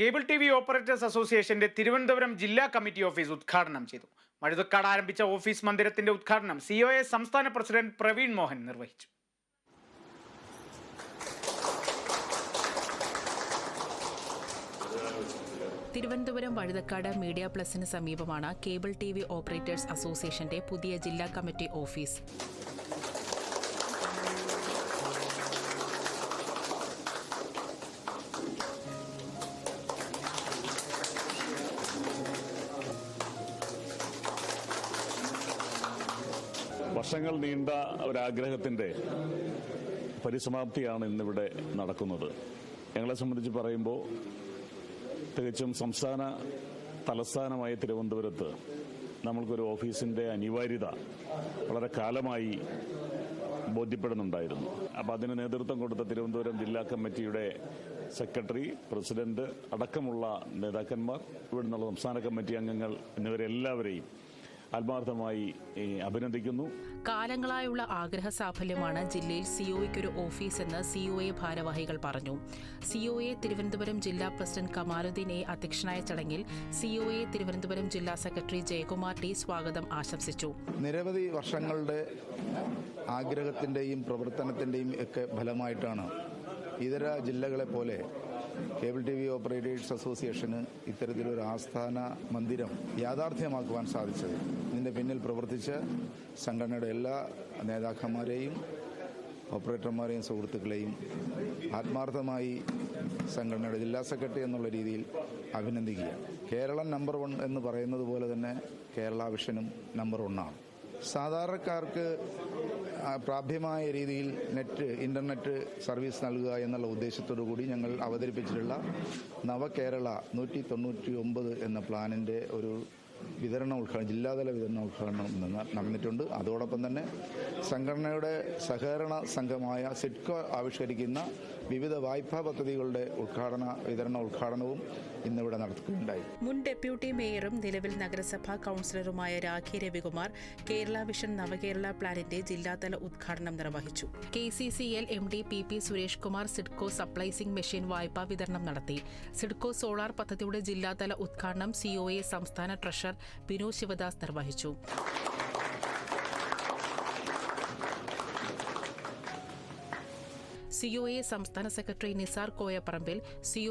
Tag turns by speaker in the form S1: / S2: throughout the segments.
S1: Cable T V operators അസോസിയേഷന്റെ തിരുവനന്തപുരം ജില്ലാ committee office ഉദ്ഘാടനം ചെയ്തു. മഴുതക്കാട് ആരംഭിച്ച ഓഫീസ് മന്ദിരത്തിന്റെ ഉദ്ഘാടനം സി ഒ എ സംസ്ഥാന പ്രസിഡന്റ് പ്രവീൺ മോഹൻ നിർവഹിച്ചു.
S2: തിരുവനന്തപുരം വഴുതക്കാട് മീഡിയ പ്ലസിന് സമീപമാണ് കേബിൾ ടി വി ഓപ്പറേറ്റേഴ്സ് അസോസിയേഷന്റെ പുതിയ ജില്ലാ കമ്മിറ്റി ഓഫീസ്.
S3: വർഷങ്ങൾ നീണ്ട ഒരാഗ്രഹത്തിന്റെ പരിസമാപ്തിയാണ് ഇന്നിവിടെ നടക്കുന്നത്. ഞങ്ങളെ സംബന്ധിച്ച് പറയുമ്പോൾ തികച്ചും സംസ്ഥാന തലസ്ഥാനമായ തിരുവനന്തപുരത്ത് നമ്മൾക്കൊരു ഓഫീസിന്റെ അനിവാര്യത വളരെ കാലമായി ബോധ്യപ്പെടുന്നുണ്ടായിരുന്നു. അപ്പോൾ അതിന് നേതൃത്വം കൊടുത്ത തിരുവനന്തപുരം ജില്ലാ കമ്മിറ്റിയുടെ സെക്രട്ടറി പ്രസിഡന്റ് അടക്കമുള്ള നേതാക്കന്മാർ ഇവിടെ നിന്നുള്ള സംസ്ഥാന കമ്മിറ്റി അംഗങ്ങൾ എന്നിവരെല്ലാവരെയും ആത്മാർത്ഥമായി അഭിനന്ദിക്കുന്നു.
S2: കാലങ്ങളായുള്ള ആഗ്രഹ സാഫല്യമാണ് ജില്ലയിൽ ഒരു ഓഫീസ് എന്ന് സിഒഎ ഭാരവാഹികൾ പറഞ്ഞു. സിഒഎ തിരുവനന്തപുരം ജില്ലാ പ്രസിഡന്റ് കമാലുദ്ദീൻ എ അധ്യക്ഷനായ ചടങ്ങിൽ സിഒഎ തിരുവനന്തപുരം ജില്ലാ സെക്രട്ടറി ജയകുമാർ ടി സ്വാഗതം ആശംസിച്ചു.
S4: നിരവധി വർഷങ്ങളുടെ ആഗ്രഹത്തിന്റെയും പ്രവർത്തനത്തിന്റെയും ഒക്കെ ഫലമായിട്ടാണ് ഇതര ജില്ലകളെ പോലെ കേബിൾ ടി വി ഓപ്പറേറ്റേഴ്സ് അസോസിയേഷന് ഇത്തരത്തിലൊരു ആസ്ഥാന മന്ദിരം യാഥാർത്ഥ്യമാക്കുവാൻ സാധിച്ചത്. ഇതിന്റെ പിന്നിൽ പ്രവർത്തിച്ച സംഘടനയുടെ എല്ലാ നേതാക്കന്മാരെയും ഓപ്പറേറ്റർമാരെയും സുഹൃത്തുക്കളെയും ആത്മാർത്ഥമായി സംഘടനയുടെ ജില്ലാ സെക്രട്ടറി എന്നുള്ള രീതിയിൽ അഭിനന്ദിക്കുക. കേരളം നമ്പർ വൺ എന്ന് പറയുന്നത് പോലെ തന്നെ കേരള വിഷനും നമ്പർ ഒന്നാണ് സാധാരണക്കാർക്ക് പ്രാപ്യമായ രീതിയിൽ നെറ്റ് ഇന്റർനെറ്റ് സർവീസ് നൽകുക എന്നുള്ള ഉദ്ദേശത്തോടു കൂടി ഞങ്ങൾ അവതരിപ്പിച്ചിട്ടുള്ള നവകേരള നൂറ്റി തൊണ്ണൂറ്റി ഒമ്പത് എന്ന പ്ലാനിന്റെ ഒരു വിതരണ ഉദ്ഘാടനം ജില്ലാതല വിതരണ ഉദ്ഘാടനം നടന്നിട്ടുണ്ട്. അതോടൊപ്പം തന്നെ സംഘടനയുടെ സഹകരണ സംഘമായ സിഡ്കോ ആവിഷ്കരിക്കുന്ന വിവിധ വായ്പാ പദ്ധതികളുടെ ഉദ്ഘാടന വിതരണ ഉദ്ഘാടനവും ഇന്നിവിടെ നടത്തുകയുണ്ടായി.
S2: മുൻ ഡെപ്യൂട്ടി മേയറും നിലവിൽ നഗരസഭാ കൌൺസിലറുമായ രാഖി രവികുമാർ കേരള വിഷൻ നവകേരള പ്ലാനിന്റെ ജില്ലാതല ഉദ്ഘാടനം നിർവഹിച്ചു. K C C L M D P P Suresh Kumar SIDCO splicing machine വായ്പാ വിതരണം നടത്തി. സിഡ്കോ സോളാർ പദ്ധതിയുടെ ജില്ലാതല ഉദ്ഘാടനം സിഒഎ സംസ്ഥാന ട്രഷറർ ബിനു ശിവദാസ് നിർവഹിച്ചു. സിഒഎ സംസ്ഥാന സെക്രട്ടറി നിസാർ കോയപ്പറമ്പിൽ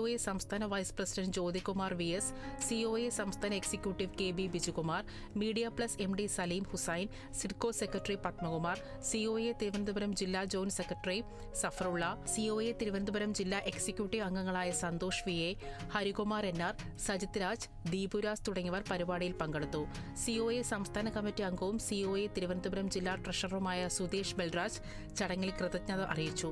S2: എ സംസ്ഥാന vice president Jyothikumar V S C O A സംസ്ഥാന executive K B Bijukumar media plus M D Saleem Hussain SIDCO secretary Padmakumar C O A Thiruvananthapuram ജില്ലാ joint secretary Safarulla C O A Thiruvananthapuram ജില്ലാ executive അംഗങ്ങളായ Santhosh V A Harikumar N R Sajith Raj Deepuraj തുടങ്ങിയവർ പരിപാടിയിൽ പങ്കെടുത്തു. C O A സംസ്ഥാന committee അംഗവും C O A Thiruvananthapuram ജില്ലാ ട്രഷററുമായ സുധീഷ് ബൽരാജ് ചടങ്ങിൽ കൃതജ്ഞത അറിയിച്ചു.